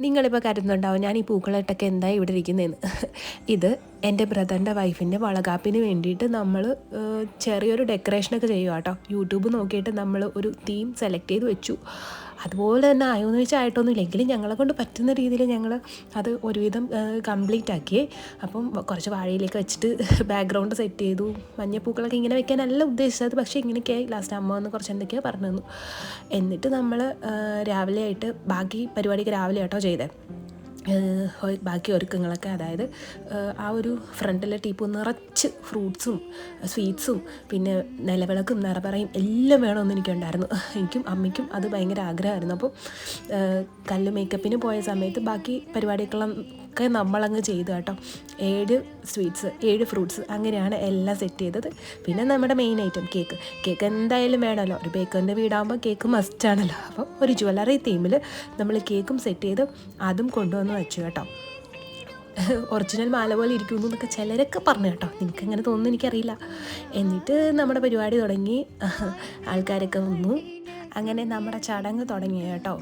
നിങ്ങളിപ്പോൾ കരുതുന്നുണ്ടാവും ഞാൻ ഈ പൂക്കളിട്ടൊക്കെ എന്താ ഇവിടെ ഇരിക്കുന്നതെന്ന് ഇത് എന്റെ ബ്രദറിന്റെ വൈഫിന്റെ വളകാപ്പിന് വേണ്ടിയിട്ട് നമ്മൾ ചെറിയൊരു ഡെക്കറേഷനൊക്കെ ചെയ്യുക കേട്ടോ. യൂട്യൂബ് നോക്കിയിട്ട് നമ്മൾ ഒരു തീം സെലക്ട് ചെയ്ത് വെച്ചു. അതുപോലെ തന്നെ ആയോന്ന് വെച്ചാൽ എങ്കിലും ഞങ്ങളെ കൊണ്ട് പറ്റുന്ന രീതിയിൽ ഞങ്ങൾ അത് ഒരുവിധം കംപ്ലീറ്റ് ആക്കി. അപ്പം കുറച്ച് വാഴയിലേക്ക് വെച്ചിട്ട് ബാക്ക്ഗ്രൗണ്ട് സെറ്റ് ചെയ്തു. മഞ്ഞപ്പൂക്കളൊക്കെ ഇങ്ങനെ വെക്കാൻ വെക്കാനല്ല ഉദ്ദേശിച്ചത്. പക്ഷേ ഇങ്ങനെയൊക്കെയായി ലാസ്റ്റ് അമ്മ വന്ന് കുറച്ച് എന്തൊക്കെയോ പറഞ്ഞു തന്നു. എന്നിട്ട് നമ്മൾ രാവിലെ ആയിട്ട് ബാക്കി പരിപാടിക്ക് രാവിലെ ആട്ടോ ചെയ്തത് ഏഹ് ബാക്കി ഒരുക്കങ്ങളൊക്കെ അതായത് ആ ഒരു ഫ്രണ്ടിലെ ടീപ്പ് നിറച്ച് ഫ്രൂട്ട്സും സ്വീറ്റ്സും പിന്നെ നിലവിളക്കും നിറപറയും എല്ലാം വേണമെന്ന് എനിക്കുണ്ടായിരുന്നു. എനിക്കും അമ്മയ്ക്കും അത് ഭയങ്കര ആഗ്രഹമായിരുന്നു. അപ്പോൾ കല്ല് മേക്കപ്പിന് പോയ സമയത്ത് ബാക്കി പരിപാടികളൊക്കെ നമ്മളങ്ങ് ചെയ്തു കേട്ടോ. ഏഴ് സ്വീറ്റ്സ് ഏഴ് ഫ്രൂട്ട്സ് അങ്ങനെയാണ് എല്ലാം സെറ്റ് ചെയ്തത്. പിന്നെ നമ്മുടെ മെയിൻ ഐറ്റം കേക്ക് കേക്ക് എന്തായാലും വേണമല്ലോ. ഒരു ബേക്കറിന്റെ വീടാകുമ്പോൾ കേക്ക് മസ്റ്റ് ആണല്ലോ. അപ്പോൾ ഒരു ജ്വല്ലറി തീമിൽ നമ്മൾ കേക്കും സെറ്റ് ചെയ്ത് അതും കൊണ്ടുവന്ന് വെച്ചു കേട്ടോ. ഒറിജിനൽ മാല പോലെ ഇരിക്കുന്നു എന്നൊക്കെ ചിലരൊക്കെ പറഞ്ഞു കേട്ടോ. നിങ്ങൾക്ക് അങ്ങനെ തോന്നുന്നു എനിക്കറിയില്ല. എന്നിട്ട് നമ്മുടെ പരിപാടി തുടങ്ങി. ആൾക്കാരൊക്കെ വന്നു. അങ്ങനെ നമ്മുടെ ചടങ്ങ് തുടങ്ങി കേട്ടോ.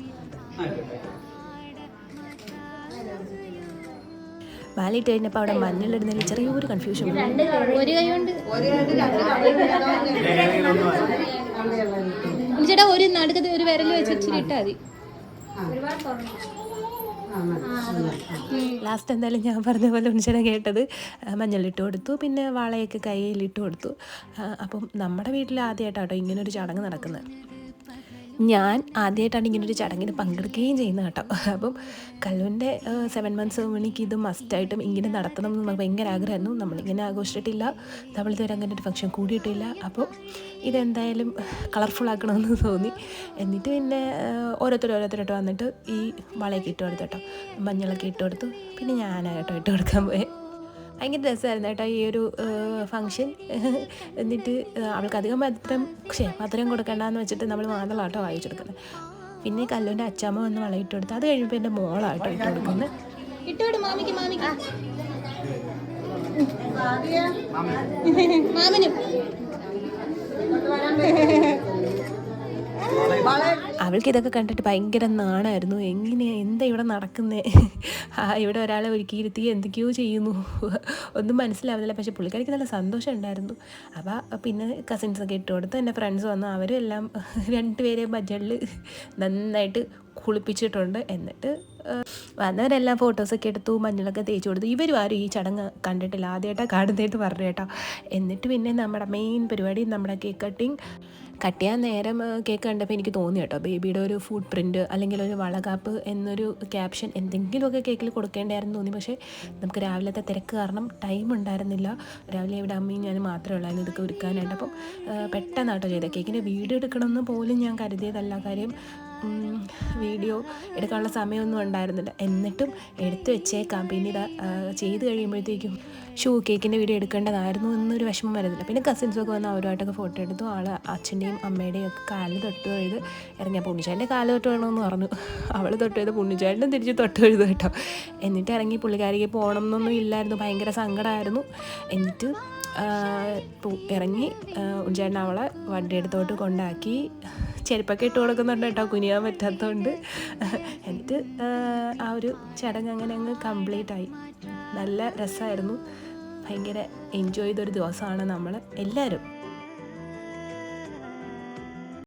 മാലയിട്ട് കഴിഞ്ഞപ്പോൾ അവിടെ മഞ്ഞളിടുന്നതിൽ ചെറിയൊരു കൺഫ്യൂഷൻ ഒരു കൈ കൊണ്ട്. ചേട്ടാ ഒരു നടുക്കത്തെ ഒരു വിരൽ വെച്ചിട്ട് മതി. ലാസ്റ്റ് എന്തായാലും ഞാൻ പറഞ്ഞ പോലെ ഉണ്ണിച്ചനെ കേട്ടത് മഞ്ഞളിട്ട് കൊടുത്തു. പിന്നെ വാളയൊക്കെ കയ്യിലിട്ട് കൊടുത്തു. അപ്പം നമ്മുടെ വീട്ടിൽ ആദ്യമായിട്ടാട്ടോ ഇങ്ങനൊരു ചടങ്ങ് നടക്കുന്നത്. ഞാൻ ആദ്യമായിട്ടാണ് ഒരു ചടങ്ങിന് പങ്കെടുക്കുകയും ചെയ്യുന്നത് കേട്ടോ. അപ്പം കല്ലുവിന്റെ സെവൻ മന്ത്സ് മണിക്ക് ഇത് മസ്റ്റായിട്ടും ഇങ്ങനെ നടത്തണം എന്ന് നമുക്ക് ഭയങ്കര ആഗ്രഹമായിരുന്നു. നമ്മളിങ്ങനെ ആഘോഷിച്ചിട്ടില്ല. നമ്മളിതുവരെ അങ്ങനെ ഒരു ഫംഗ്ഷൻ കൂടിയിട്ടില്ല. അപ്പോൾ ഇതെന്തായാലും കളർഫുൾ ആക്കണമെന്ന് തോന്നി. എന്നിട്ട് പിന്നെ ഓരോരുത്തർ ഓരോരുത്തരായിട്ട് വന്നിട്ട് ഈ വളയൊക്കെ ഇട്ട് കൊടുത്തു കേട്ടോ. മഞ്ഞളൊക്കെ ഇട്ട് കൊടുത്തു. പിന്നെ ഞാനായിട്ടോ ഇട്ട് കൊടുക്കാൻ പോയെ. ഭയങ്കര രസമായിരുന്നു കേട്ടോ ഈ ഒരു ഫങ്ഷൻ എന്നിട്ട് അവൾക്ക് അധികം മധുരം പക്ഷേ മധുരം കൊടുക്കണ്ടെന്ന് വെച്ചിട്ട് നമ്മൾ മാതളാട്ടോ വായിച്ചു കൊടുക്കുന്നത്. പിന്നെ കല്ലുവിന്റെ അച്ഛമ്മ വന്ന് വളയിട്ട് കൊടുത്ത് അത് കഴിയുമ്പോൾ എന്റെ മോളാട്ടോ ഇട്ട് കൊടുക്കുന്നത്. ഇട്ടോട് മാമിക്ക് മാമിക്ക്. മാമനും. അവൾക്ക് ഇതൊക്കെ കണ്ടിട്ട് ഭയങ്കര നാണായിരുന്നു. എങ്ങനെയാണ് എന്താ ഇവിടെ നടക്കുന്നേ? ആ ഇവിടെ ഒരാളെ ഒരുക്കിയിരുത്തി എന്തൊക്കെയോ ചെയ്യുന്നു. ഒന്നും മനസ്സിലാവുന്നില്ല. പക്ഷേ പുള്ളിക്കാരിക്ക് നല്ല സന്തോഷം ഉണ്ടായിരുന്നു. അപ്പോൾ പിന്നെ കസിൻസൊക്കെ ഇട്ട് കൊടുത്ത് എന്റെ ഫ്രണ്ട്സ് വന്നു. അവരും എല്ലാം രണ്ടുപേരെയും ബജറ്റിൽ നന്നായിട്ട് കുളിപ്പിച്ചിട്ടുണ്ട്. എന്നിട്ട് വന്നവരെല്ലാം ഫോട്ടോസൊക്കെ എടുത്തു മഞ്ഞളൊക്കെ തേച്ച് കൊടുത്തു. ഇവരും ആരും ഈ ചടങ്ങ് കണ്ടിട്ടില്ല. ആദ്യമായിട്ടാണ് കാണുന്നതായിട്ട് പറഞ്ഞു കേട്ടോ. എന്നിട്ട് പിന്നെ നമ്മുടെ മെയിൻ പരിപാടി നമ്മുടെ കേക്ക് കട്ടിങ് കട്ട് ചെയ്യാൻ നേരം കേക്ക് കണ്ടപ്പോൾ എനിക്ക് തോന്നി കേട്ടോ. ബേബിയുടെ ഒരു ഫുഡ് പ്രിന്റ് അല്ലെങ്കിൽ ഒരു വളകാപ്പ് എന്നൊരു ക്യാപ്ഷൻ എന്തെങ്കിലുമൊക്കെ കേക്കിൽ കൊടുക്കേണ്ടായിരുന്നു തോന്നി. പക്ഷേ നമുക്ക് രാവിലത്തെ തിരക്ക് കാരണം ടൈം ഉണ്ടായിരുന്നില്ല. രാവിലെ ഇവിടെ അമ്മയും ഞാൻ മാത്രമേ ഉള്ളായിരുന്നു ഇതൊക്കെ ഒരുക്കാനായിട്ട്. അപ്പം പെട്ടെന്നാട്ടോ ചെയ്തത്. കേക്കിന്റെ വീട് എടുക്കണമെന്ന് പോലും ഞാൻ കരുതിയതല്ല കാര്യം വീഡിയോ എടുക്കാനുള്ള സമയമൊന്നും ഉണ്ടായിരുന്നില്ല. എന്നിട്ടും എടുത്തു വെച്ചേക്കാം. പിന്നീട് ചെയ്ത് കഴിയുമ്പോഴത്തേക്കും ഷൂ കേക്കിന്റെ വീഡിയോ എടുക്കേണ്ടതായിരുന്നു എന്നൊരു വിഷമം വരുന്നില്ല. പിന്നെ കസിൻസൊക്കെ വന്ന് അവരുമായിട്ടൊക്കെ ഫോട്ടോ എടുത്തു. ആൾ അച്ഛന്റെയും അമ്മയുടെയും ഒക്കെ കാൽ തൊട്ട് എഴുത് ഇറങ്ങിയ പുണ്ണിച്ചാന്റെ കാൽ തൊട്ട് വേണമെന്ന് പറഞ്ഞു. അവൾ തൊട്ട് ചെയ്ത് പുണ്ണിച്ചാന്റെ തിരിച്ച് തൊട്ട് എഴുത് കേട്ടോ. എന്നിട്ട് ഇറങ്ങി പുള്ളിക്കാരിക്ക് പോകണം എന്നൊന്നും ഇല്ലായിരുന്നു. ഭയങ്കര സങ്കടമായിരുന്നു എന്നിട്ട് ഇറങ്ങി ഉണ്ണിച്ചേട്ടൻ അവളെ വണ്ടിയെടുത്തോട്ട് കൊണ്ടാക്കി ചെരുപ്പൊക്കെ ഇട്ട് കൊടുക്കുന്നുണ്ട് കേട്ടോ കുനിയാൻ പറ്റാത്തതുകൊണ്ട്. എന്നിട്ട് ആ, ഒരു ചടങ്ങ് അങ്ങനെ അങ്ങ് കംപ്ലീറ്റ് ആയി. നല്ല രസമായിരുന്നു. ഭയങ്കര എൻജോയ് ചെയ്തൊരു ദിവസമാണ് നമ്മൾ എല്ലാവരും.